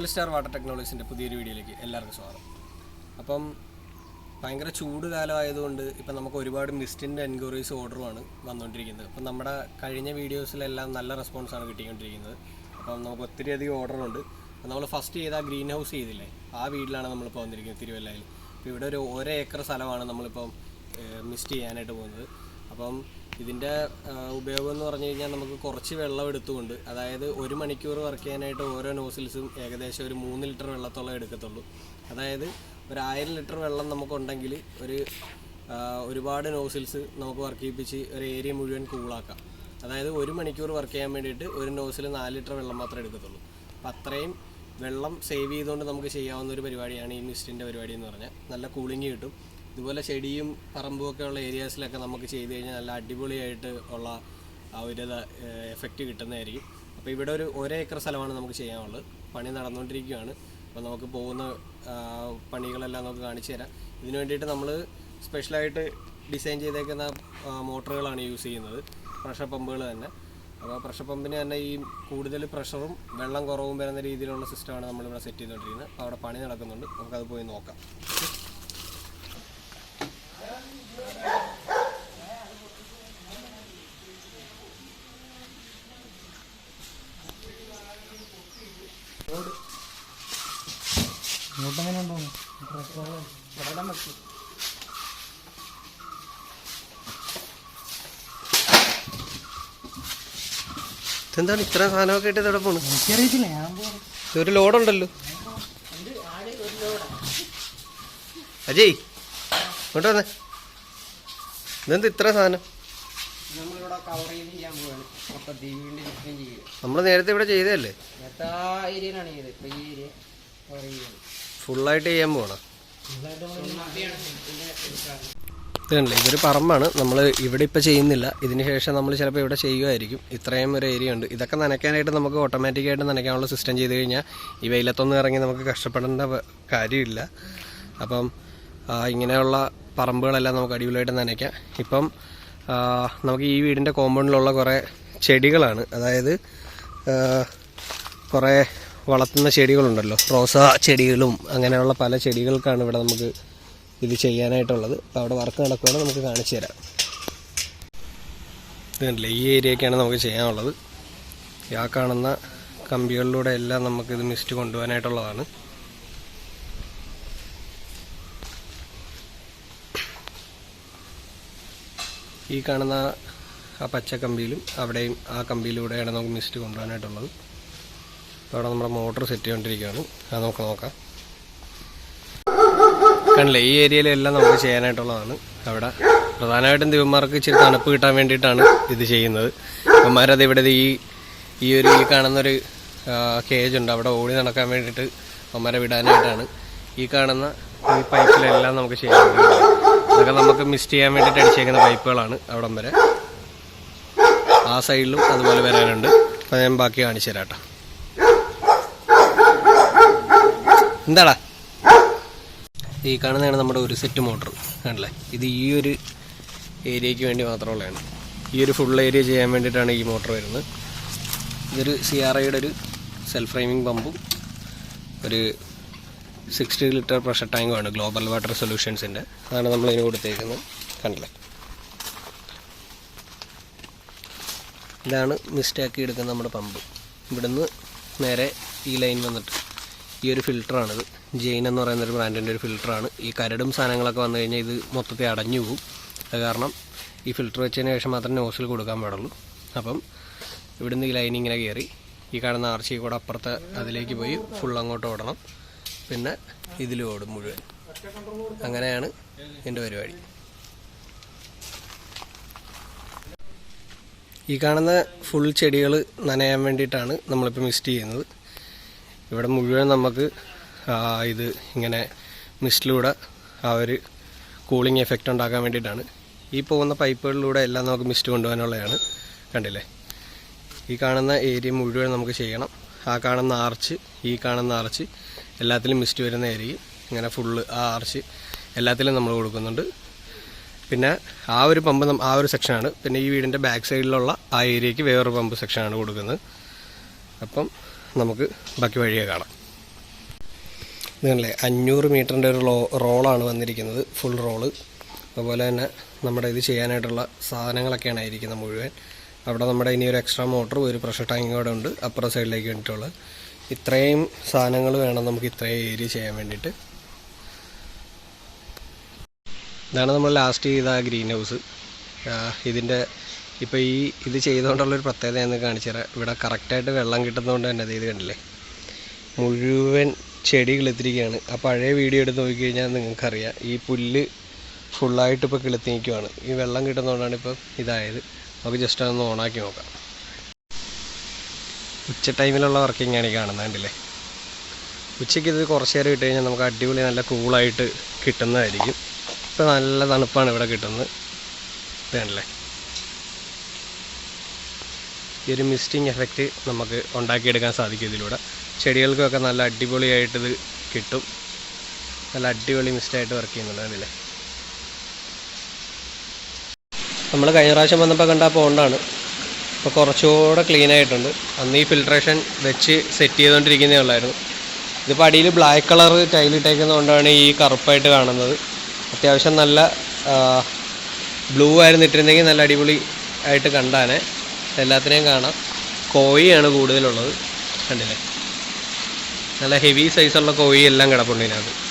Royal star water ടെക്നോളജീസിന്റെ പുതിയൊരു വീഡിയോയിലേക്ക് എല്ലാവർക്കും സ്വാഗതം. അപ്പം ഭയങ്കര ചൂട് കാലമായതുകൊണ്ട് ഇപ്പം നമുക്ക് ഒരുപാട് മിസ്റ്റിന്റെ എൻക്വയറീസ് ഓർഡറുമാണ് വന്നുകൊണ്ടിരിക്കുന്നത്. അപ്പം നമ്മുടെ കഴിഞ്ഞ വീഡിയോസിലെല്ലാം നല്ല റെസ്പോൺസാണ് കിട്ടിക്കൊണ്ടിരിക്കുന്നത്. അപ്പം നമുക്ക് ഒത്തിരി അധികം ഓർഡറുണ്ട് നമ്മൾ ഫസ്റ്റ് ചെയ്ത ആ ഗ്രീൻ ഹൗസ് ചെയ്തില്ലേ ആ വീട്ടിലാണ് നമ്മളിപ്പോൾ വന്നിരിക്കുന്നത് തിരുവല്ലയിൽ. അപ്പോൾ ഇവിടെ ഒരു ഒരേ ഏക്കർ സ്ഥലമാണ് നമ്മളിപ്പം മിസ്റ്റ് ചെയ്യാനായിട്ട് പോകുന്നത്. അപ്പം ഇതിന്റെ ഉപയോഗം എന്ന് പറഞ്ഞു കഴിഞ്ഞാൽ നമുക്ക് കുറച്ച് വെള്ളം എടുത്തുകൊണ്ട് അതായത് ഒരു മണിക്കൂർ വർക്ക് ചെയ്യാനായിട്ട് ഓരോ നോസിൽസും ഏകദേശം ഒരു മൂന്ന് ലിറ്റർ വെള്ളത്തോളം എടുക്കത്തുള്ളൂ. അതായത് ഒരു ആയിരം ലിറ്റർ വെള്ളം നമുക്കുണ്ടെങ്കിൽ ഒരു ഒരുപാട് നോസിൽസ് നമുക്ക് വർക്ക് ചെയ്യിപ്പിച്ച് ഒരു ഏരിയ മുഴുവൻ കൂളാക്കാം അതായത് ഒരു മണിക്കൂർ വർക്ക് ചെയ്യാൻ വേണ്ടിയിട്ട് ഒരു നോസിൽ നാല് ലിറ്റർ വെള്ളം മാത്രമേ എടുക്കത്തുള്ളൂ. അപ്പം അത്രയും വെള്ളം സേവ് ചെയ്തുകൊണ്ട് നമുക്ക് ചെയ്യാവുന്ന ഒരു പരിപാടിയാണ് ഈ മിസ്റ്റിന്റെ പരിപാടി എന്ന് പറഞ്ഞാൽ. നല്ല കൂളിംഗ് കിട്ടും. ഇതുപോലെ ചെടിയും പറമ്പും ഒക്കെ ഉള്ള ഏരിയാസിലൊക്കെ നമുക്ക് ചെയ്ത് കഴിഞ്ഞാൽ നല്ല അടിപൊളിയായിട്ട് ഉള്ള ആ ഒരു എഫക്റ്റ് കിട്ടുന്നതായിരിക്കും. അപ്പോൾ ഇവിടെ ഒരു ഒരേ ഏക്കർ സ്ഥലമാണ് നമുക്ക് ചെയ്യാനുള്ളത്. പണി നടന്നുകൊണ്ടിരിക്കുകയാണ്. അപ്പോൾ നമുക്ക് പോകുന്ന പണികളെല്ലാം നമുക്ക് കാണിച്ചു തരാം. ഇതിനു വേണ്ടിയിട്ട് നമ്മൾ സ്പെഷ്യലായിട്ട് ഡിസൈൻ ചെയ്തേക്കുന്ന മോട്ടറുകളാണ് യൂസ് ചെയ്യുന്നത്. പ്രഷർ പമ്പുകൾ തന്നെ. അപ്പോൾ പ്രഷർ പമ്പിന് തന്നെ ഈ കൂടുതൽ പ്രഷറും വെള്ളം കുറവും വരുന്ന രീതിയിലുള്ള സിസ്റ്റമാണ് നമ്മളിവിടെ സെറ്റ് ചെയ്തുകൊണ്ടിരിക്കുന്നത്. അപ്പോൾ അവിടെ പണി നടക്കുന്നുണ്ട്. നമുക്കത് പോയി നോക്കാം ഇങ്ങോട്ടെങ്ങനെ ഉണ്ടോ ഇതെന്താണ് ഇത്ര സാധനമൊക്കെ ആയിട്ട് ഇതവിടെ പോണ്? എനിക്കറിയത്തില്ല ഞാൻ. ഒരു ലോഡുണ്ടല്ലോ. അജയ് ഇങ്ങോട്ട് വന്നേ. ഇതെന്ത് ഇത്ര സാധനം? നമ്മൾ നേരത്തെ ഇവിടെ ചെയ്തതല്ലേ? ചെയ്യുകയാണ്. ഫുള്ളായിട്ട് ചെയ്യാൻ പോകണം ഇതല്ലേ ഇതൊരു പറമ്പാണ്. നമ്മൾ ഇവിടെ ഇപ്പോൾ ചെയ്യുന്നില്ല. ഇതിന് ശേഷം നമ്മൾ ചിലപ്പോൾ ഇവിടെ ചെയ്യുമായിരിക്കും ഇത്രയും ഒരു ഏരിയ ഉണ്ട്. ഇതൊക്കെ നനയ്ക്കാനായിട്ട് നമുക്ക് ഓട്ടോമാറ്റിക്കായിട്ട് നനയ്ക്കാനുള്ള സിസ്റ്റം ചെയ്ത് കഴിഞ്ഞാൽ ഈ വെയിലത്തൊന്നും ഇറങ്ങി നമുക്ക് കഷ്ടപ്പെടേണ്ട കാര്യമില്ല. അപ്പം ഇങ്ങനെയുള്ള പറമ്പുകളെല്ലാം നമുക്ക് അടിപൊളിയായിട്ട് നനയ്ക്കാം. ഇപ്പം നമുക്ക് ഈ വീടിന്റെ കോമ്പൗണ്ടിലുള്ള കുറേ ചെടികളാണ്. അതായത് കുറേ വളർത്തുന്ന ചെടികളുണ്ടല്ലോ. റോസാ ചെടികളും അങ്ങനെയുള്ള പല ചെടികൾക്കാണ് ഇവിടെ നമുക്ക് ഇത് ചെയ്യാനായിട്ടുള്ളത്. അപ്പോൾ അവിടെ വർക്ക് നടക്കുകയാണ് നമുക്ക് കാണിച്ചു തരാം. ഇതുണ്ടല്ലോ ഈ ഏരിയയൊക്കെയാണ് നമുക്ക് ചെയ്യാനുള്ളത്. ആ കാണുന്ന കമ്പികളിലൂടെ എല്ലാം നമുക്കിത് മിസ്റ്റ് കൊണ്ടുപോകാനായിട്ടുള്ളതാണ്. ഈ കാണുന്ന ആ പച്ച കമ്പിയിലും അവിടെയും ആ കമ്പിയിലൂടെയാണ് നമുക്ക് മിസ്റ്റ് കൊണ്ടുപോകാനായിട്ടുള്ളത്. അവിടെ നമ്മുടെ മോട്ടർ സെറ്റ് ചെയ്തുകൊണ്ടിരിക്കുകയാണ് അത് നമുക്ക് നോക്കാം. കണ്ടില്ലേ ഈ ഏരിയയിലെല്ലാം നമുക്ക് ചെയ്യാനായിട്ടുള്ളതാണ്. അവിടെ പ്രധാനമായിട്ടും ദിവന്മാർക്ക് ഇച്ചിരി തണുപ്പ് കിട്ടാൻ വേണ്ടിയിട്ടാണ് ഇത് ചെയ്യുന്നത്. ദിവന്മാരത് ഇവിടെ ഈ ഈ ഒരു ഈ കാണുന്നൊരു കേജ് ഉണ്ട്. അവിടെ ഓടി നടക്കാൻ വേണ്ടിയിട്ട് അവന്മാരെ വിടാനായിട്ടാണ് ഈ കാണുന്ന ഈ പൈപ്പിലെല്ലാം നമുക്ക് ചെയ്യാൻ അതൊക്കെ നമുക്ക് മിസ്റ്റ് ചെയ്യാൻ വേണ്ടിയിട്ട് അടിച്ചേക്കുന്ന പൈപ്പുകളാണ് അവിടം വരെ ആ സൈഡിലും അതുപോലെ വരാനുണ്ട്. അപ്പം ഞാൻ ബാക്കി കാണിച്ചു തരാം എന്താടാ? ഈ കാണുന്നതാണ് നമ്മുടെ ഒരു സെറ്റ് മോട്ടർ ആണല്ലേ ഇത് ഈ ഒരു ഏരിയയ്ക്ക് വേണ്ടി മാത്രമുള്ളതാണ്. ഈ ഒരു ഫുൾ ഏരിയ ചെയ്യാൻ വേണ്ടിയിട്ടാണ് ഈ മോട്ടർ വരുന്നത്. ഇതൊരു സി ആർ ഐയുടെ ഒരു സെൽഫ് ഫ്രെയിമിംഗ് പമ്പും ഒരു സിക്സ്റ്റി ലിറ്റർ പ്രഷർ ടാങ്കുമാണ് ഗ്ലോബൽ വാട്ടർ സൊല്യൂഷൻസിന്റെ അതാണ് നമ്മൾ ഇതിന് കൊടുത്തേക്കുന്നത്. കണ്ടല്ലേ? ഇതാണ് മിസ്റ്റാക്കി എടുക്കുന്ന നമ്മുടെ പമ്പ് ഇവിടുന്ന് നേരെ ഈ ലൈൻ വന്നിട്ട് ഈ ഒരു ഫിൽറ്ററാണിത് ജെയിൻ എന്ന് പറയുന്ന ഒരു ബ്രാൻഡിന്റെ ഒരു ഫിൽറ്ററാണ് ഈ കരടും സാധനങ്ങളൊക്കെ വന്നു കഴിഞ്ഞാൽ ഇത് മൊത്തത്തിൽ അടഞ്ഞു പോകും അത് കാരണം ഈ ഫിൽറ്റർ വെച്ചതിന് ശേഷം മാത്രമേ നോസിൽ കൊടുക്കാൻ പാടുള്ളൂ. അപ്പം ഇവിടുന്ന് ഈ ലൈൻ ഇങ്ങനെ കയറി ഈ കാണുന്ന ആർച്ചി കൂടെ അപ്പുറത്തെ അതിലേക്ക് പോയി ഫുൾ അങ്ങോട്ട് ഓടണം. പിന്നെ ഇതിലും ഓടും മുഴുവൻ. അങ്ങനെയാണ് എന്റെ പരിപാടി. ഈ കാണുന്ന ഫുൾ ചെടികൾ നനയാൻ വേണ്ടിയിട്ടാണ് നമ്മളിപ്പോൾ മിസ്റ്റ് ചെയ്യുന്നത്. ഇവിടെ മുഴുവൻ നമുക്ക് ഇത് ഇങ്ങനെ മിസ്റ്റിലൂടെ ആ ഒരു കൂളിംഗ് എഫക്റ്റ് ഉണ്ടാക്കാൻ വേണ്ടിയിട്ടാണ്. ഈ പോകുന്ന പൈപ്പുകളിലൂടെ എല്ലാം നമുക്ക് മിസ്റ്റ് കൊണ്ടുപോകാനുള്ളതാണ്. കണ്ടില്ലേ? ഈ കാണുന്ന ഏരിയ മുഴുവൻ നമുക്ക് ചെയ്യണം. ആ കാണുന്ന ആർച്ച് ഈ കാണുന്ന ആർച്ച് എല്ലാത്തിലും മിസ്റ്റ് വരുന്ന ഏരിയ ഇങ്ങനെ ഫുള്ള് ആ ആർച്ച് എല്ലാത്തിലും നമ്മൾ കൊടുക്കുന്നുണ്ട്. പിന്നെ ആ ഒരു പമ്പ് ആ ഒരു സെക്ഷനാണ് പിന്നെ ഈ വീടിന്റെ ബാക്ക് സൈഡിലുള്ള ആ ഏരിയയ്ക്ക് വേറൊരു പമ്പ് സെക്ഷനാണ് കൊടുക്കുന്നത്. അപ്പം നമുക്ക് ബാക്കി വഴിയെ കാണാം. ഇതല്ലേ അഞ്ഞൂറ് മീറ്ററിന്റെ ഒരു റോ റോളാണ് വന്നിരിക്കുന്നത് ഫുൾ റോൾ. അതുപോലെ തന്നെ നമ്മുടെ ഇത് ചെയ്യാനായിട്ടുള്ള സാധനങ്ങളൊക്കെയാണ് ആയിരിക്കുന്നത് മുഴുവൻ. അവിടെ നമ്മുടെ ഇനി ഒരു എക്സ്ട്രാ മോട്ടർ ഒരു പ്രഷർ ടാങ്ക് കൂടെ ഉണ്ട് അപ്പുറ സൈഡിലേക്ക് വേണ്ടിയിട്ടുള്ളത് ഇത്രയും സാധനങ്ങൾ വേണം നമുക്ക് ഇത്രയും ഏരിയ ചെയ്യാൻ വേണ്ടിയിട്ട്. ഇതാണ് നമ്മൾ ലാസ്റ്റ് ചെയ്ത ഗ്രീൻ ഹൗസ് ഇതിന്റെ ഇപ്പോൾ ഈ ഇത് ചെയ്തുകൊണ്ടുള്ളൊരു പ്രത്യേകത ഞാൻ കാണിച്ചു തരാം. ഇവിടെ കറക്റ്റായിട്ട് വെള്ളം കിട്ടുന്നതുകൊണ്ട് തന്നെ അത് ഇത് കണ്ടില്ലേ? മുഴുവൻ ചെടി കിളുത്തിരിക്കുകയാണ് ആ പഴയ വീഡിയോ എടുത്ത് നോക്കിക്കഴിഞ്ഞാൽ നിങ്ങൾക്കറിയാം. ഈ പുല്ല് ഫുള്ളായിട്ട് ഇപ്പോൾ കിളുത്തി നിൽക്കുവാണ്. ഈ വെള്ളം കിട്ടുന്നതുകൊണ്ടാണ് ഇപ്പോൾ ഇതായത്. നമുക്ക് ജസ്റ്റ് ഒന്ന് ഓണാക്കി നോക്കാം. ഉച്ച ടൈമിലുള്ള വർക്കിംഗ് ആണ് ഈ കാണുന്നത് കണ്ടില്ലേ? ഉച്ചയ്ക്ക് ഇത് കുറച്ച് നേരം ഇട്ട് കഴിഞ്ഞാൽ നമുക്ക് അടിപൊളി നല്ല കൂളായിട്ട് കിട്ടുന്നതായിരിക്കും. ഇപ്പോൾ നല്ല തണുപ്പാണ് ഇവിടെ കിട്ടുന്നത്. ഇതാണല്ലേ ഈ ഒരു മിസ്റ്റിംഗ് എഫക്റ്റ് നമുക്ക് ഉണ്ടാക്കിയെടുക്കാൻ സാധിക്കും ഇതിലൂടെ ചെടികൾക്കൊക്കെ നല്ല അടിപൊളിയായിട്ട് കിട്ടും. നല്ല അടിപൊളി മിസ്റ്റായിട്ട് വർക്ക് ചെയ്യുന്നുണ്ട് കണ്ടില്ലേ നമ്മൾ കഴിഞ്ഞ പ്രാവശ്യം വന്നപ്പോൾ കണ്ട പോണ്ടാണ് ഇപ്പോൾ കുറച്ചുകൂടെ ക്ലീൻ ആയിട്ടുണ്ട്. അന്ന് ഈ ഫിൽട്രേഷൻ വെച്ച് സെറ്റ് ചെയ്തുകൊണ്ടിരിക്കുന്നേ ഉള്ളായിരുന്നു. ഇതിപ്പോൾ അടിയിൽ ബ്ലാക്ക് കളർ ടൈലിട്ടേക്കുന്നതുകൊണ്ടാണ് ഈ കറുപ്പായിട്ട് കാണുന്നത്. അത്യാവശ്യം നല്ല ബ്ലൂ ആയിരുന്നു ഇട്ടിരുന്നെങ്കിൽ നല്ല അടിപൊളി ആയിട്ട് കണ്ടാനെ. എല്ലാത്തിനെയും കാണാം. കോഴിയാണ് കൂടുതലുള്ളത്. കണ്ടില്ലേ? നല്ല ഹെവി സൈസുള്ള കോഴി എല്ലാം കിടപ്പുണ്ട് ഇതിനകത്ത്.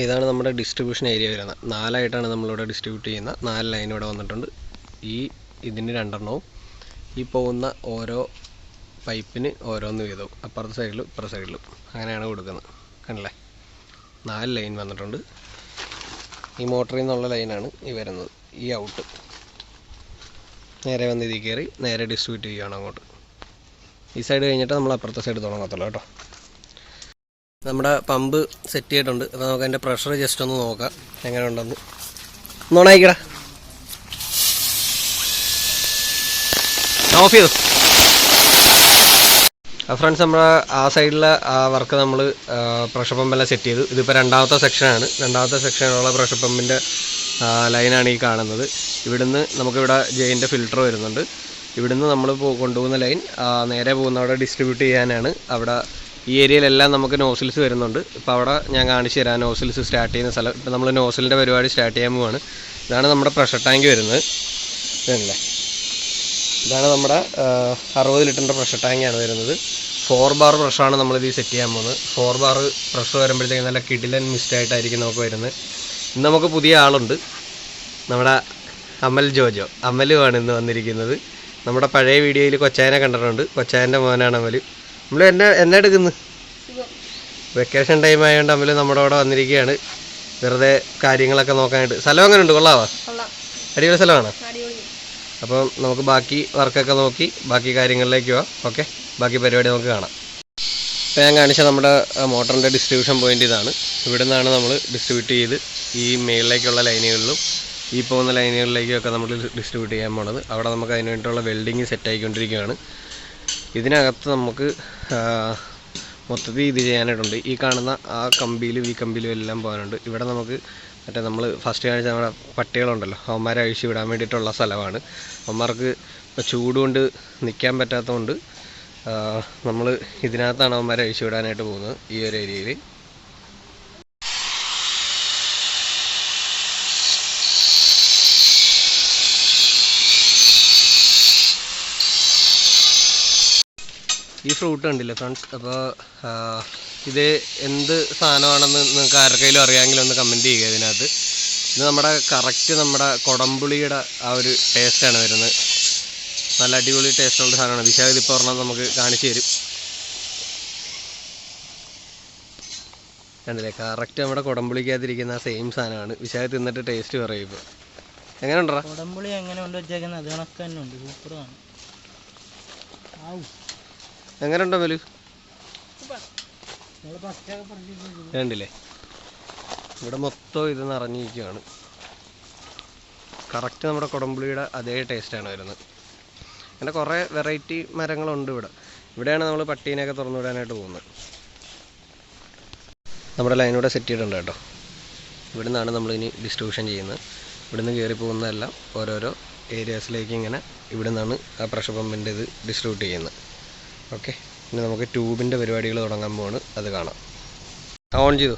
ഇതാണ് നമ്മുടെ ഡിസ്ട്രിബ്യൂഷൻ ഏരിയ വരുന്നത്. നാലായിട്ടാണ് നമ്മളിവിടെ ഡിസ്ട്രിബ്യൂട്ട് ചെയ്യുന്ന. നാല് ലൈൻ ഇവിടെ വന്നിട്ടുണ്ട്. ഈ ഇതിന് രണ്ടെണ്ണവും. ഈ പോകുന്ന ഓരോ പൈപ്പിന് ഓരോന്ന് വീതവും. അപ്പുറത്തെ സൈഡിലും ഇപ്പുറത്തെ സൈഡിലും അങ്ങനെയാണ് കൊടുക്കുന്നത്. കണ്ടില്ലേ? നാല് ലൈൻ വന്നിട്ടുണ്ട്. ഈ മോട്ടറിൽ നിന്നുള്ള ലൈനാണ് ഈ വരുന്നത്. ഈ ഔട്ട് നേരെ വന്ന് ഇതിൽ കയറി നേരെ ഡിസ്ട്രിബ്യൂട്ട് ചെയ്യുകയാണ് അങ്ങോട്ട്. ഈ സൈഡ് കഴിഞ്ഞിട്ട് നമ്മൾ അപ്പുറത്തെ സൈഡ് തുടങ്ങത്തുള്ളൂ കേട്ടോ. നമ്മുടെ പമ്പ് സെറ്റ് ചെയ്തിട്ടുണ്ട്. അപ്പോൾ നമുക്ക് അതിന്റെ പ്രഷർ ജസ്റ്റ് ഒന്ന് നോക്കാം. എങ്ങനെ ഉണ്ടെന്ന്. നോണായിക്കടാ ഓഫ് ചെയ്തു. ഫ്രണ്ട്സ് നമ്മൾ ആ സൈഡിലെ ആ വർക്ക് നമ്മൾ പ്രഷർ പമ്പെല്ലാം സെറ്റ് ചെയ്തു. ഇതിപ്പോൾ രണ്ടാമത്തെ സെക്ഷനാണ് രണ്ടാമത്തെ സെക്ഷനിലുള്ള പ്രഷർ പമ്പിന്റെ ലൈനാണ് ഈ കാണുന്നത്. ഇവിടുന്ന് നമുക്കിവിടെ ജെയിന്റെ ഫിൽറ്റർ വരുന്നുണ്ട്. ഇവിടുന്ന് നമ്മൾ കൊണ്ടുപോകുന്ന ലൈൻ നേരെ പോകുന്ന അവിടെ ഡിസ്ട്രിബ്യൂട്ട് ചെയ്യാനാണ്. അവിടെ ഈ ഏരിയയിലെല്ലാം നമുക്ക് നോസിൽസ് വരുന്നുണ്ട്. ഇപ്പോൾ അവിടെ ഞാൻ കാണിച്ചു തരാം. നോസിൽസ് സ്റ്റാർട്ട് ചെയ്യുന്ന സ്ഥലം. ഇപ്പോൾ നമ്മൾ നോസിലിന്റെ പരിപാടി സ്റ്റാർട്ട് ചെയ്യാൻ പോവാണ്. ഇതാണ് നമ്മുടെ പ്രഷർ ടാങ്ക് വരുന്നത്. ഇതല്ലേ? ഇതാണ് നമ്മുടെ അറുപത് ലിറ്ററിന്റെ പ്രഷർ ടാങ്കാണ് വരുന്നത്. ഫോർ ബാർ പ്രഷറാണ് നമ്മളിത് സെറ്റ് ചെയ്യാൻ പോകുന്നത്. ഫോർ ബാർ പ്രഷർ വരുമ്പോഴത്തേക്ക് നല്ല കിടിലൻ മിസ്റ്റായിട്ടായിരിക്കും നമുക്ക് വരുന്നത്. ഇന്ന് നമുക്ക് പുതിയ ആളുണ്ട്. നമ്മുടെ അമൽ ജോജോ. അമലുമാണ് ഇന്ന് വന്നിരിക്കുന്നത്. നമ്മുടെ പഴയ വീഡിയോയിൽ കൊച്ചായനെ കണ്ടിട്ടുണ്ട്. കൊച്ചായന്റെ മോനാണ് അമൽ നമ്മൾ എന്നെ എന്നെ എടുക്കുന്നു? വെക്കേഷൻ ടൈം ആയതുകൊണ്ട് അമൽ നമ്മുടെ അവിടെ വന്നിരിക്കുകയാണ്. വെറുതെ കാര്യങ്ങളൊക്കെ നോക്കാനായിട്ട്. സ്ഥലം അങ്ങനെ ഉണ്ട് കൊള്ളാവാ അടിപൊളി സ്ഥലമാണ്? അപ്പം നമുക്ക് ബാക്കി വർക്കൊക്കെ നോക്കി ബാക്കി കാര്യങ്ങളിലേക്ക് പോവാം. ഓക്കെ? ബാക്കി പരിപാടി നമുക്ക് കാണാം. ഇപ്പോൾ ഞാൻ കാണിച്ച നമ്മുടെ മോട്ടറിന്റെ ഡിസ്ട്രിബ്യൂഷൻ പോയിന്റ് ഇതാണ്. ഇവിടെ നിന്നാണ് നമ്മൾ ഡിസ്ട്രിബ്യൂട്ട് ചെയ്ത് ഈ മേളിലേക്കുള്ള ലൈനുകളിലും ഈ പോകുന്ന ലൈനുകളിലേക്കൊക്കെ നമ്മൾ ഡിസ്ട്രിബ്യൂട്ട് ചെയ്യാൻ പോണത്. അവിടെ നമുക്ക് അതിന് വേണ്ടിയിട്ടുള്ള വെൽഡിങ് സെറ്റായിക്കൊണ്ടിരിക്കുകയാണ് ഇതിനകത്ത് നമുക്ക് മൊത്തത്തിൽ ഇത് ചെയ്യാനായിട്ടുണ്ട്. ഈ കാണുന്ന ആ കമ്പിയിലും ഈ കമ്പിയിലും എല്ലാം പോകാനുണ്ട്. ഇവിടെ നമുക്ക് മറ്റേ നമ്മൾ ഫസ്റ്റ് കാണിച്ച നമ്മുടെ പട്ടികളുണ്ടല്ലോ അവന്മാരെ അഴിച്ചു വിടാൻ വേണ്ടിയിട്ടുള്ള സ്ഥലമാണ്. അവന്മാർക്ക് ചൂട് കൊണ്ട് നിൽക്കാൻ പറ്റാത്തതുകൊണ്ട് നമ്മൾ ഇതിനകത്താണ് അവന്മാരെ അഴിച്ചു വിടാനായിട്ട് പോകുന്നത് ഈ ഒരു ഏരിയയിൽ ഈ ഫ്രൂട്ട് കണ്ടില്ലേ ഫ്രണ്ട്സ് അപ്പോൾ ഇത് എന്ത് സാധനമാണെന്ന് നിങ്ങൾക്ക് ആർക്കെങ്കിലും അറിയാമെങ്കിൽ ഒന്ന് കമന്റ് ചെയ്യുക ഇതിനകത്ത്. ഇത് നമ്മുടെ കറക്റ്റ് നമ്മുടെ കൊടംപുളിയുടെ ആ ഒരു ടേസ്റ്റാണ് വരുന്നത്. നല്ല അടിപൊളി ടേസ്റ്റുള്ള സാധനമാണ്. വിശാഖ ഇപ്പോൾ പറഞ്ഞാൽ നമുക്ക് കാണിച്ചു തരും. കണ്ടില്ലേ? കറക്റ്റ് നമ്മുടെ കുടംപുളിക്കകത്തിരിക്കുന്ന ആ സെയിം സാധനമാണ്. വിശാഖ തിന്നിട്ട് ടേസ്റ്റ് പറയും ഇപ്പോൾ എങ്ങനെ ഉണ്ടോ കുടംപുളി എങ്ങനെ ഉണ്ട് വെച്ചേക്കുന്നത് അത് കണക്ക് തന്നെ ഉണ്ട്. സൂപ്പറാണ് ആവു എങ്ങനെ ഉണ്ടോ വലു കണ്ടില്ലേ ഇവിടെ മൊത്തം ഇത് നിറഞ്ഞിരിക്കുകയാണ്. കറക്റ്റ് നമ്മുടെ കുടംപുളിയുടെ അതേ ടേസ്റ്റാണ് വരുന്നത്. അങ്ങനെ കുറേ വെറൈറ്റി മരങ്ങളുണ്ട് ഇവിടെ. ഇവിടെയാണ് നമ്മൾ പട്ടീനെയൊക്കെ തുറന്നു വിടാനായിട്ട് പോകുന്നത്. നമ്മുടെ ലൈനിലൂടെ സെറ്റ് ചെയ്തിട്ടുണ്ട് കേട്ടോ. ഇവിടെ നിന്നാണ് നമ്മളിനി ഡിസ്ട്രിബ്യൂഷൻ ചെയ്യുന്നത്. ഇവിടെ നിന്ന് കയറി പോകുന്നതെല്ലാം ഓരോരോ ഏരിയാസിലേക്ക് ഇങ്ങനെ ഇവിടെ നിന്നാണ് ആ പ്രഷർ പമ്പിന്റെ ഇത് ഡിസ്ട്രിബ്യൂട്ട് ചെയ്യുന്നത്. ഓക്കെ. ഇനി നമുക്ക് ട്യൂബിന്റെ പരിപാടികൾ തുടങ്ങാൻ പോവാണ്. അത് കാണാം. ഓൺ ചെയ്തു?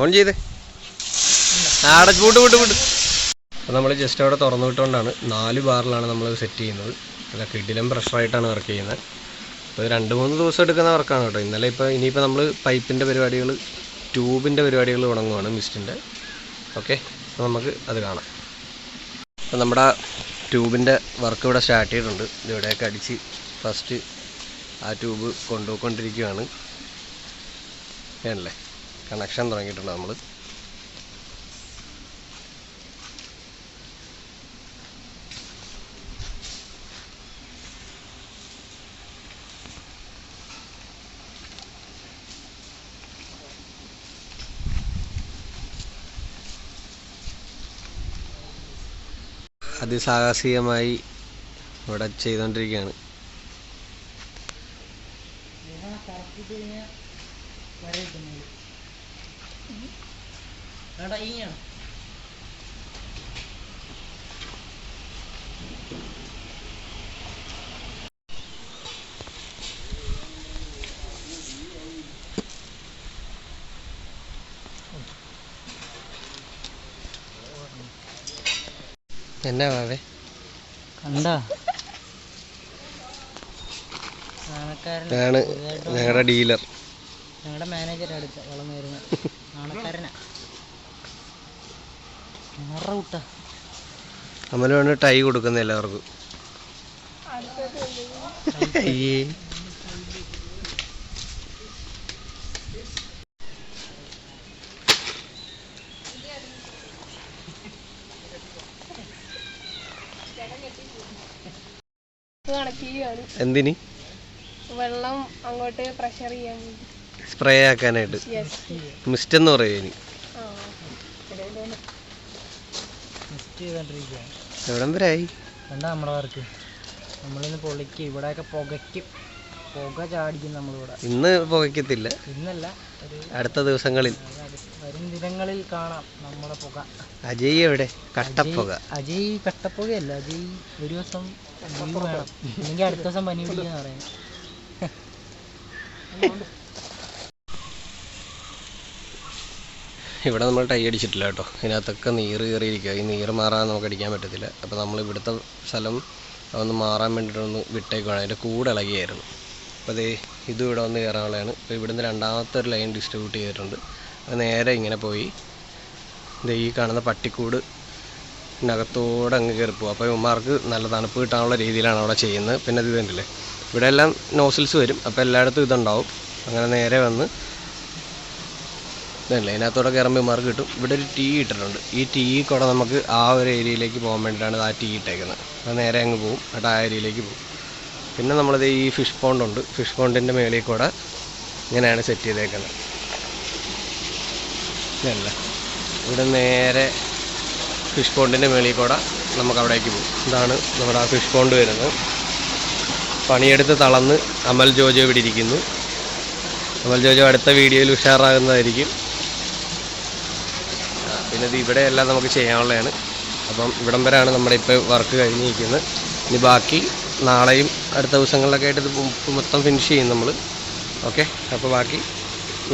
ഓൺ ചെയ്തേ. ആടെ വിട്ട് വിട്ട് വിട്ട്. അപ്പോൾ നമ്മൾ ജസ്റ്റ് അവിടെ തുറന്നു വിട്ടുകൊണ്ടാണ് നാല് ബാറിലാണ് നമ്മൾ സെറ്റ് ചെയ്യുന്നത്. അല്ല കിടിലം പ്രഷറായിട്ടാണ് വർക്ക് ചെയ്യുന്നത്. അപ്പോൾ രണ്ട് മൂന്ന് ദിവസം എടുക്കുന്ന വർക്കാണ് കേട്ടോ. ഇന്നലെ ഇപ്പോൾ ഇനിയിപ്പോൾ നമ്മൾ പൈപ്പിന്റെ പരിപാടികൾ ട്യൂബിന്റെ പരിപാടികൾ തുടങ്ങുവാണ് മിസ്റ്റിന്റെ ഓക്കെ. നമുക്ക് അത് കാണാം. അപ്പോൾ നമ്മുടെ ട്യൂബിന്റെ വർക്ക് ഇവിടെ സ്റ്റാർട്ട് ചെയ്തിട്ടുണ്ട്. ഇവിടേക്ക് അടിച്ച് ഫസ്റ്റ് ആ ട്യൂബ് കൊണ്ടുപോയിക്കൊണ്ടിരിക്കുകയാണ്. ആണല്ലേ കണക്ഷൻ തുടങ്ങിയിട്ടുണ്ട് നമ്മൾ അതിസാഹസികമായി ഇവിടെ ചെയ്തുകൊണ്ടിരിക്കുകയാണ് എന്നാ വാവേ കണ്ടാ? ഇതാണ് ഞങ്ങളുടെ ഡീലർ. ഞങ്ങളുടെ മാനേജർ അടുത്ത വളം വരുന്ന നാണക്കാരനാ. അമ്മന് വേണ്ടി ടൈ കൊടുക്കുന്ന എല്ലാവർക്കും. അയ്യേ കണക്ട് ചെയ്യുകയാണ് എന്തിന്? വെള്ളം അങ്ങോട്ട് പ്രഷർ ചെയ്യാൻ സ്പ്രേ ആക്കാനായിട്ട്. മിസ്റ്റ് എന്ന് പറയും ഇനി. ആ. ടെസ്റ്റ് ചെയ്തോണ്ടിരിക്കുകയാണ്. എവിടം വരെ ആയി നമ്മളെ നമ്മുടെ വർക്ക് നമ്മളിന്ന് പൊളിക്ക്. ഇവിടെയൊക്കെ പുകയ്ക്കും. പുക ചാടിക്കും നമ്മളിവിടെ. ഇന്ന് പുകയ്ക്കത്തില്ല. ഇന്നല്ല. അടുത്ത ദിവസങ്ങളിൽ. അടുത്ത- വരും ദിനങ്ങളിൽ കാണാം നമ്മുടെ പുക. അജയ് എവിടെ? കട്ടപ്പുക. അജയ് കട്ടപ്പുകയല്ല. അജയ് ഒരു ദിവസം അല്ലെങ്കിൽ അടുത്ത ദിവസം പനി പിടിക്കുന്ന പറയാം. ഇവിടെ നമ്മൾ ടൈ അടിച്ചിട്ടില്ല കേട്ടോ. ഇതിനകത്തൊക്കെ നീറ് കയറിയിരിക്കുക ഈ നീര് മാറാൻ നമുക്ക് അടിക്കാൻ പറ്റത്തില്ല. അപ്പോൾ നമ്മൾ ഇവിടുത്തെ സ്ഥലം ഒന്ന് മാറാൻ വേണ്ടിയിട്ടൊന്ന് വിട്ടേക്കുവാണ്. അതിന്റെ കൂടെ ഇളകിയായിരുന്നു. അപ്പോൾ അതേ ഇതും ഇവിടെ വന്ന് കയറാനുള്ളതാണ്. അപ്പോൾ ഇവിടുന്ന് രണ്ടാമത്തെ ഒരു ലൈൻ ഡിസ്ട്രിബ്യൂട്ട് ചെയ്തിട്ടുണ്ട്. അത് നേരെ ഇങ്ങനെ പോയി. ദേ ഈ കാണുന്ന പട്ടിക്കൂട് ഇതിനകത്തോടെ അങ്ങ് കയറി പോകും അപ്പോൾ ഇവന്മാർക്ക് നല്ല തണുപ്പ് കിട്ടാനുള്ള രീതിയിലാണ് അവിടെ ചെയ്യുന്നത്. പിന്നെ ഇത് കണ്ടില്ലേ ഇവിടെ എല്ലാം നോസിൽസ് വരും. അപ്പോൾ എല്ലായിടത്തും ഇതുണ്ടാവും. അങ്ങനെ നേരെ വന്ന് ഇതല്ലേ? ഇതിനകത്തോടെ കയറുമ്പോൾ ഇവന്മാർക്ക് കിട്ടും. ഇവിടെ ഒരു ടീ ഇട്ടിട്ടുണ്ട്. ഈ ടീ കൂടെ നമുക്ക് ആ ഒരു ഏരിയയിലേക്ക് പോകാൻ വേണ്ടിയിട്ടാണ് ആ ടീ ഇട്ടേക്കുന്നത്. അത് നേരെ അങ്ങ് പോകും എന്നിട്ട് ആ ഏരിയയിലേക്ക് പോകും പിന്നെ നമ്മളിത് ഈ ഫിഷ് പോണ്ടുണ്ട് ഫിഷ് പോണ്ടിന്റെ മേളിൽ കൂടെ ഇങ്ങനെയാണ് സെറ്റ് ചെയ്തേക്കുന്നത്. ഇതല്ല? ഇവിടെ നേരെ ഫിഷ് പോണ്ടിന്റെ മേളിൽ കൂടെ നമുക്ക് അവിടേക്ക് പോകും ഇതാണ് നമ്മുടെ ആ ഫിഷ് പോണ്ട് വരുന്നത്. പണിയെടുത്ത് തളർന്ന് അമൽ ജോജോ ഇവിടെ ഇരിക്കുന്നു. അമൽ ജോജോ അടുത്ത വീഡിയോയിൽ ഉഷാറാകുന്നതായിരിക്കും. പിന്നെ ഇത് ഇവിടെ എല്ലാം നമുക്ക് ചെയ്യാനുള്ളതാണ്. അപ്പം ഇവിടം വരെയാണ് നമ്മുടെ ഇപ്പോൾ വർക്ക് കഴിഞ്ഞിരിക്കുന്നത്. ഇനി ബാക്കി നാളെയും അടുത്ത ദിവസങ്ങളിലൊക്കെ ആയിട്ട് ഇത് മൊത്തം ഫിനിഷ് ചെയ്യും നമ്മൾ ഓക്കെ അപ്പോൾ ബാക്കി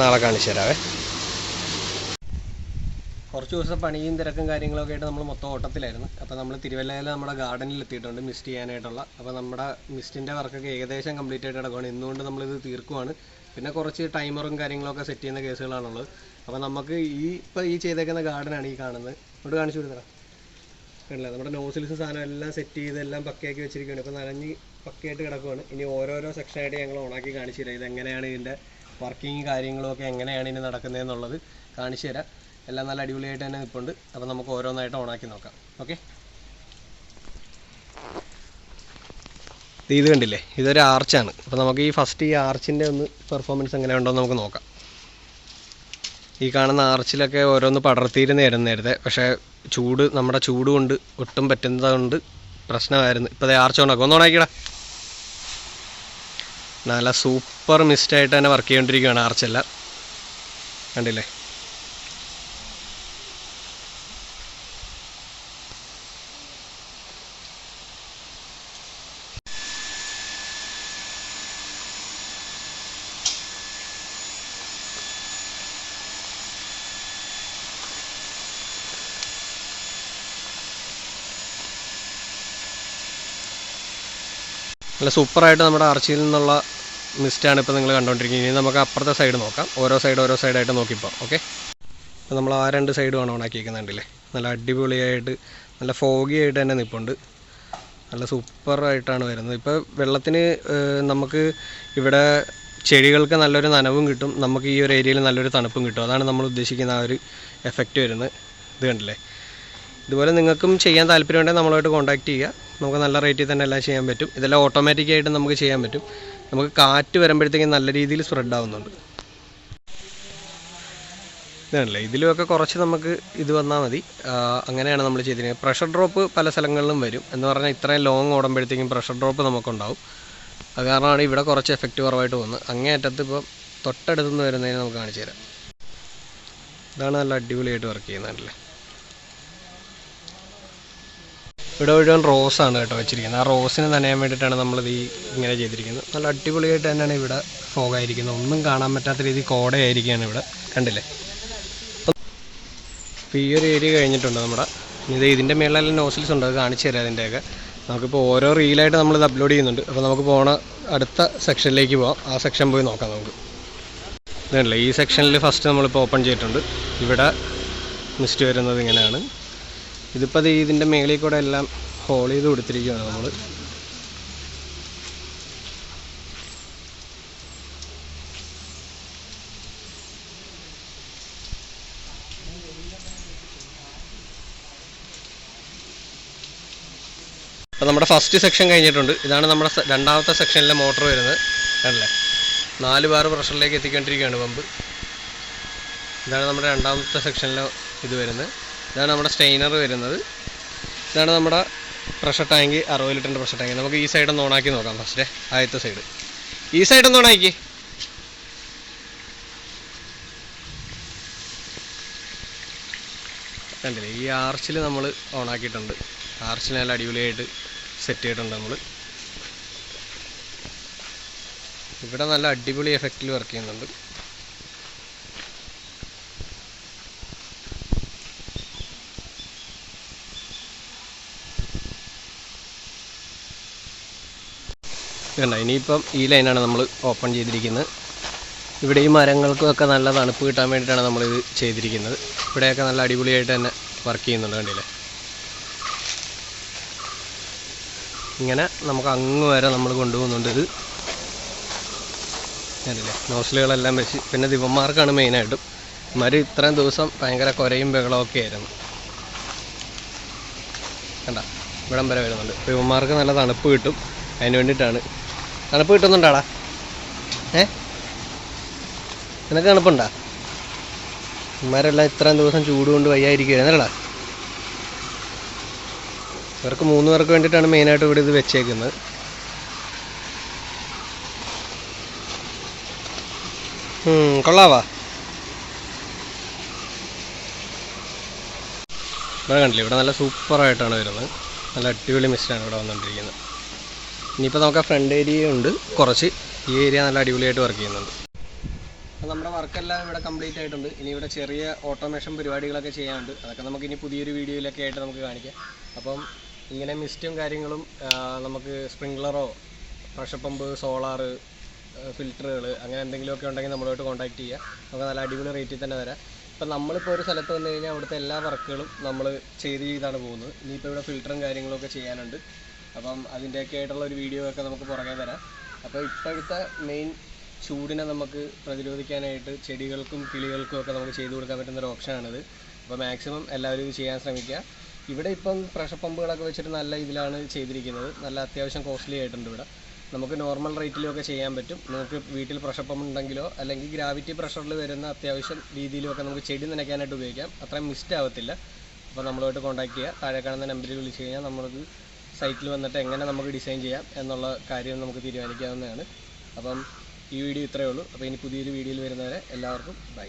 നാളെ കാണിച്ചു തരാവേ. കുറച്ച് ദിവസം പണിയും തിരക്കും കാര്യങ്ങളൊക്കെ ആയിട്ട് നമ്മൾ മൊത്തം ഓട്ടത്തിലായിരുന്നു. അപ്പോൾ നമ്മൾ തിരുവല്ലയിൽ നമ്മുടെ ഗാർഡനിൽ എത്തിയിട്ടുണ്ട് മിസ്റ്റ് ചെയ്യാനായിട്ടുള്ള. അപ്പോൾ നമ്മുടെ മിസ്റ്റിന്റെ വർക്കൊക്കെ ഏകദേശം കംപ്ലീറ്റ് ആയിട്ട് കിടക്കുകയാണ് ഇന്നുകൊണ്ട് നമ്മളിത് തീർക്കുവാണ്. പിന്നെ കുറച്ച് ടൈമറും കാര്യങ്ങളൊക്കെ സെറ്റ് ചെയ്യുന്ന കേസുകളാണുള്ളത്. അപ്പോൾ നമുക്ക് ഈ ഇപ്പോൾ ഈ ചെയ്തേക്കുന്ന ഗാർഡനാണ് ഈ കാണുന്നത്. ഇവിടെ കാണിച്ചു കൊടുത്തരാം. കണ്ടില്ല? നമ്മുടെ നോസിൽസ് സാധനം എല്ലാം സെറ്റ് ചെയ്ത് എല്ലാം പക്കയാക്കി വെച്ചിരിക്കുകയാണ് ഇപ്പോൾ നനഞ്ഞ് പക്കയായിട്ട് കിടക്കുകയാണ് ഇനി ഓരോരോ സെക്ഷനായിട്ട് ഞങ്ങൾ ഓണാക്കി കാണിച്ചു തരാം. ഇതെങ്ങനെയാണ് ഇതിന്റെ വർക്കിംഗ് കാര്യങ്ങളൊക്കെ എങ്ങനെയാണ് ഇനി നടക്കുന്നതെന്നുള്ളത് കാണിച്ചു തരാം. എല്ലാം നല്ല അടിപൊളിയായിട്ട് തന്നെ നിൽപ്പുണ്ട് അപ്പോൾ നമുക്ക് ഓരോന്നായിട്ട് ഓണാക്കി നോക്കാം. ഓക്കെ ഇത് കണ്ടില്ലേ? ഇതൊരു ആർച്ചാണ് അപ്പോൾ നമുക്ക് ഈ ഫസ്റ്റ് ഈ ആർച്ചിന്റെ ഒന്ന് പെർഫോമൻസ് എങ്ങനെ ഉണ്ടോ നമുക്ക് നോക്കാം. ഈ കാണുന്ന ആർച്ചിലൊക്കെ ഓരോന്ന് പടർത്തിയിരുന്നായിരുന്നു നേരത്തെ. പക്ഷേ ചൂട് നമ്മുടെ ചൂട് കൊണ്ട് ഒട്ടും പറ്റുന്നത് കൊണ്ട് പ്രശ്നമായിരുന്നു ഇപ്പോൾ അതേ ആർച്ച് ഉണ്ടാക്കും ഒന്ന് ഉണ്ടാക്കിയടാ നല്ല സൂപ്പർ മിസ്റ്റായിട്ട് തന്നെ വർക്ക് ചെയ്തുകൊണ്ടിരിക്കുകയാണ് ആർച്ചെല്ലാം കണ്ടില്ലേ? നല്ല സൂപ്പറായിട്ട് നമ്മുടെ ആർച്ചിയിൽ നിന്നുള്ള മിസ്റ്റാണ് ഇപ്പോൾ നിങ്ങൾ കണ്ടുകൊണ്ടിരിക്കുന്നത് ഇനി നമുക്ക് അപ്പുറത്തെ സൈഡ് നോക്കാം. ഓരോ സൈഡ് ഓരോ സൈഡായിട്ട് നോക്കിപ്പോൾ ഓക്കെ അപ്പോൾ നമ്മൾ ആ രണ്ട് സൈഡുമാണ് ഓണാക്കിയിരിക്കുന്നുണ്ടല്ലേ നല്ല അടിപൊളിയായിട്ട് നല്ല ഫോഗി ആയിട്ട് തന്നെ നിൽപ്പുണ്ട് നല്ല സൂപ്പറായിട്ടാണ് വരുന്നത്. ഇപ്പോൾ വെള്ളത്തിന് നമുക്ക് ഇവിടെ ചെടികൾക്ക് നല്ലൊരു നനവും കിട്ടും. നമുക്ക് ഈ ഒരു ഏരിയയിൽ നല്ലൊരു തണുപ്പും കിട്ടും. അതാണ് നമ്മൾ ഉദ്ദേശിക്കുന്ന ആ ഒരു എഫക്റ്റ് വരുന്നത്. ഇത് കണ്ടില്ലേ? ഇതുപോലെ നിങ്ങൾക്കും ചെയ്യാൻ താല്പര്യമുണ്ടെങ്കിൽ നമ്മളായിട്ട് കോൺടാക്ട് ചെയ്യുക. നമുക്ക് നല്ല റേറ്റിൽ തന്നെ എല്ലാം ചെയ്യാൻ പറ്റും. ഇതെല്ലാം ഓട്ടോമാറ്റിക്കായിട്ട് നമുക്ക് ചെയ്യാൻ പറ്റും. നമുക്ക് കാറ്റ് വരുമ്പോഴത്തേക്കും നല്ല രീതിയിൽ സ്പ്രെഡ് ആവുന്നുണ്ട്. ഇതാണല്ലേ ഇതിലുമൊക്കെ കുറച്ച് നമുക്ക് ഇത് വന്നാൽ മതി. അങ്ങനെയാണ് നമ്മൾ ചെയ്തിരിക്കുന്നത്. പ്രഷർ ഡ്രോപ്പ് പല സ്ഥലങ്ങളിലും വരും. എന്ന് പറഞ്ഞാൽ ഇത്രയും ലോങ് ഓടുമ്പോഴത്തേക്കും പ്രഷർ ഡ്രോപ്പ് നമുക്കുണ്ടാവും. അത് കാരണമാണ് ഇവിടെ കുറച്ച് എഫക്റ്റ് കുറവായിട്ട് പോകുന്നത് അങ്ങേ അറ്റത്ത് ഇപ്പോൾ തൊട്ടടുത്തുനിന്ന് വരുന്നതിന് നമുക്ക് കാണിച്ചു തരാം. ഇതാണ് നല്ല അടിപൊളിയായിട്ട് വർക്ക് ചെയ്യുന്നതല്ലേ ഇവിടെ മുഴുവൻ റോസാണ് കേട്ടോ വെച്ചിരിക്കുന്നത്. ആ റോസിന് നനയാൻ വേണ്ടിയിട്ടാണ് നമ്മളിത് ഈ ഇങ്ങനെ ചെയ്തിരിക്കുന്നത്. നല്ല അടിപൊളിയായിട്ട് തന്നെയാണ് ഇവിടെ ഫോഗായിരിക്കുന്നത്. ഒന്നും കാണാൻ പറ്റാത്ത രീതിയിൽ കോടയായിരിക്കുകയാണ് ഇവിടെ. കണ്ടില്ലേ? അപ്പോൾ ഈ ഒരു ഏരിയ കഴിഞ്ഞിട്ടുണ്ട് നമ്മുടെ. ഇത് ഇതിന്റെ മേളിലെല്ലാം നോസിൽസ് ഉണ്ട്. അത് കാണിച്ചു തരാം അതിന്റെയൊക്കെ നമുക്കിപ്പോൾ ഓരോ റീലായിട്ട് നമ്മളിത് അപ്ലോഡ് ചെയ്യുന്നുണ്ട്. അപ്പോൾ നമുക്ക് പോണ അടുത്ത സെക്ഷനിലേക്ക് പോവാം. ആ സെക്ഷൻ പോയി നോക്കാം നമുക്ക്. ഇതല്ലേ? ഈ സെക്ഷനിൽ ഫസ്റ്റ് നമ്മളിപ്പോൾ ഓപ്പൺ ചെയ്തിട്ടുണ്ട്. ഇവിടെ മിസ്റ്റ് വരുന്നത് ഇങ്ങനെയാണ്. ഇതിപ്പോൾ അത് ഇതിന്റെ മേളിൽ കൂടെ എല്ലാം ഹോൾ ചെയ്ത് കൊടുത്തിരിക്കുകയാണ് നമ്മൾ അപ്പോൾ നമ്മുടെ ഫസ്റ്റ് സെക്ഷൻ കഴിഞ്ഞിട്ടുണ്ട്. ഇതാണ് നമ്മുടെ രണ്ടാമത്തെ സെക്ഷനിലെ മോട്ടോർ വരുന്നത്. അല്ലേ നാല് ബാർ പ്രഷറിലേക്ക് എത്തിക്കൊണ്ടിരിക്കുകയാണ് പമ്പ് ഇതാണ് നമ്മുടെ രണ്ടാമത്തെ സെക്ഷനിലെ ഇത് വരുന്നത്. ഇതാണ് നമ്മുടെ സ്റ്റെയിനർ വരുന്നത്. ഇതാണ് നമ്മുടെ പ്രഷർ ടാങ്ക് അറുപത് ലിറ്ററിന്റെ പ്രഷർ ടാങ്ക്. നമുക്ക് ഈ സൈഡ് ഒന്ന് ഓണാക്കി നോക്കാം ഫസ്റ്റ് ആദ്യത്തെ സൈഡ് ഈ സൈഡ് ഒന്ന് ഓണാക്കി കണ്ടില്ലേ ഈ ആർച്ചിൽ നമ്മൾ ഓണാക്കിയിട്ടുണ്ട് ആർച്ചിൽ നല്ല അടിപൊളിയായിട്ട് സെറ്റ് ചെയ്തിട്ടുണ്ട് നമ്മൾ ഇവിടെ നല്ല അടിപൊളി എഫക്റ്റിൽ വർക്ക് ചെയ്യുന്നുണ്ട്. കണ്ട ഇനിയിപ്പം ഈ ലൈനാണ് നമ്മൾ ഓപ്പൺ ചെയ്തിരിക്കുന്നത്. ഇവിടെ ഈ മരങ്ങൾക്കും ഒക്കെ നല്ല തണുപ്പ് കിട്ടാൻ വേണ്ടിയിട്ടാണ് നമ്മളിത് ചെയ്തിരിക്കുന്നത്. ഇവിടെയൊക്കെ നല്ല അടിപൊളിയായിട്ട് തന്നെ വർക്ക് ചെയ്യുന്നുണ്ട് കണ്ടില്ലേ? ഇങ്ങനെ നമുക്ക് അങ്ങ് വരെ നമ്മൾ കൊണ്ടുപോകുന്നുണ്ട് ഇത്. കണ്ടില്ലേ? നോസിലുകളെല്ലാം വെച്ച്. പിന്നെ ദിവന്മാർക്കാണ് മെയിനായിട്ടും മരം ഇത്രയും ദിവസം ഭയങ്കര കുരയും ബഹളമൊക്കെ ആയിരുന്നു. കണ്ട? ഇവിടം വരെ വരുന്നുണ്ട്. ദിവന്മാർക്ക് നല്ല തണുപ്പ് കിട്ടും. അതിന് വേണ്ടിയിട്ടാണ് തണുപ്പ് കിട്ടുന്നുണ്ടാടാ. ഏ? നിനക്ക് തണുപ്പുണ്ടാ? ഇമാരെല്ലാം ഇത്രയും ദിവസം ചൂട് കൊണ്ട് വയ്യായിരിക്കുകയായിരുന്നല്ലടാ ഇവർക്ക് മൂന്ന് പേർക്ക് വേണ്ടിയിട്ടാണ് മെയിനായിട്ട് ഇവിടെ ഇത് വെച്ചേക്കുന്നത്. കൊള്ളാവാ. ഇവിടെ കണ്ടില്ലേ? ഇവിടെ നല്ല സൂപ്പറായിട്ടാണ് വരുന്നത്. നല്ല അടിപൊളി മിസ്റ്റാണ് ഇവിടെ വന്നുകൊണ്ടിരിക്കുന്നത് ഇനിയിപ്പോൾ നമുക്ക് ആ ഫ്രണ്ട് ഏരിയ ഉണ്ട്. കുറച്ച് ഈ ഏരിയ നല്ല അടിപൊളിയായിട്ട് വർക്ക് ചെയ്യുന്നുണ്ട്. അപ്പോൾ നമ്മുടെ വർക്കെല്ലാം ഇവിടെ കംപ്ലീറ്റ് ആയിട്ടുണ്ട്. ഇനി ഇവിടെ ചെറിയ ഓട്ടോമേഷൻ പരിപാടികളൊക്കെ ചെയ്യാനുണ്ട്. അതൊക്കെ നമുക്ക് ഇനി പുതിയൊരു വീഡിയോയിലൊക്കെ ആയിട്ട് നമുക്ക് കാണിക്കാം. അപ്പം ഇങ്ങനെ മിസ്റ്റും കാര്യങ്ങളും നമുക്ക് സ്പ്രിംഗ്ലറോ പ്രഷർ പമ്പ് സോളാറ് ഫിൽറ്ററുകൾ അങ്ങനെ എന്തെങ്കിലുമൊക്കെ ഉണ്ടെങ്കിൽ നമ്മളോട്ട് കോൺടാക്ട് ചെയ്യുക നമുക്ക് നല്ല അടിപൊളി റേറ്റിൽ തന്നെ തരാം ഇപ്പം നമ്മളിപ്പോൾ ഒരു സ്ഥലത്ത് വന്നു കഴിഞ്ഞാൽ അവിടുത്തെ എല്ലാ വർക്കുകളും നമ്മൾ ചെയ്ത് ചെയ്താണ് പോകുന്നത്. ഇനിയിപ്പോൾ ഇവിടെ ഫിൽറ്ററും കാര്യങ്ങളൊക്കെ ചെയ്യാനുണ്ട്. അപ്പം അതിന്റെയൊക്കെ ആയിട്ടുള്ള ഒരു വീഡിയോ ഒക്കെ നമുക്ക് പുറകെ തരാം അപ്പോൾ ഇപ്പോഴത്തെ മെയിൻ ചൂടിനെ നമുക്ക് പ്രതിരോധിക്കാനായിട്ട് ചെടികൾക്കും കിളികൾക്കും ഒക്കെ നമുക്ക് ചെയ്തു കൊടുക്കാൻ പറ്റുന്ന ഒരു ഓപ്ഷനാണിത് അപ്പോൾ മാക്സിമം എല്ലാവരും ഇത് ചെയ്യാൻ ശ്രമിക്കുക. ഇവിടെ ഇപ്പം പ്രഷർ പമ്പുകളൊക്കെ വെച്ചിട്ട് നല്ല ഇതിലാണ് ചെയ്തിരിക്കുന്നത്. നല്ല അത്യാവശ്യം കോസ്റ്റ്ലി ആയിട്ടുണ്ട് ഇവിടെ. നമുക്ക് നോർമൽ റേറ്റിലൊക്കെ ചെയ്യാൻ പറ്റും. നിങ്ങൾക്ക് വീട്ടിൽ പ്രഷർ പമ്പ് ഉണ്ടെങ്കിലോ അല്ലെങ്കിൽ ഗ്രാവിറ്റി പ്രഷറിൽ വരുന്ന അത്യാവശ്യം രീതിയിലൊക്കെ നമുക്ക് ചെടി നനയ്ക്കാനായിട്ട് ഉപയോഗിക്കാം. അത്രയും മിസ്റ്റ് ആവത്തില്ല. അപ്പോൾ നമ്മളുമായിട്ട് കോൺടാക്ട് ചെയ്യുക. താഴെ കാണുന്ന നമ്പറിൽ വിളിച്ച് കഴിഞ്ഞാൽ നമ്മൾക്ക് സൈറ്റിൽ വന്നിട്ട് എങ്ങനെ നമുക്ക് ഡിസൈൻ ചെയ്യാം എന്നുള്ള കാര്യം നമുക്ക് തീരുമാനിക്കാവുന്നതാണ്. അപ്പം ഈ വീഡിയോ ഇത്രയേ ഉള്ളൂ. അപ്പോൾ ഇനി പുതിയൊരു വീഡിയോയിൽ വരുന്നവരെ എല്ലാവർക്കും ബൈ.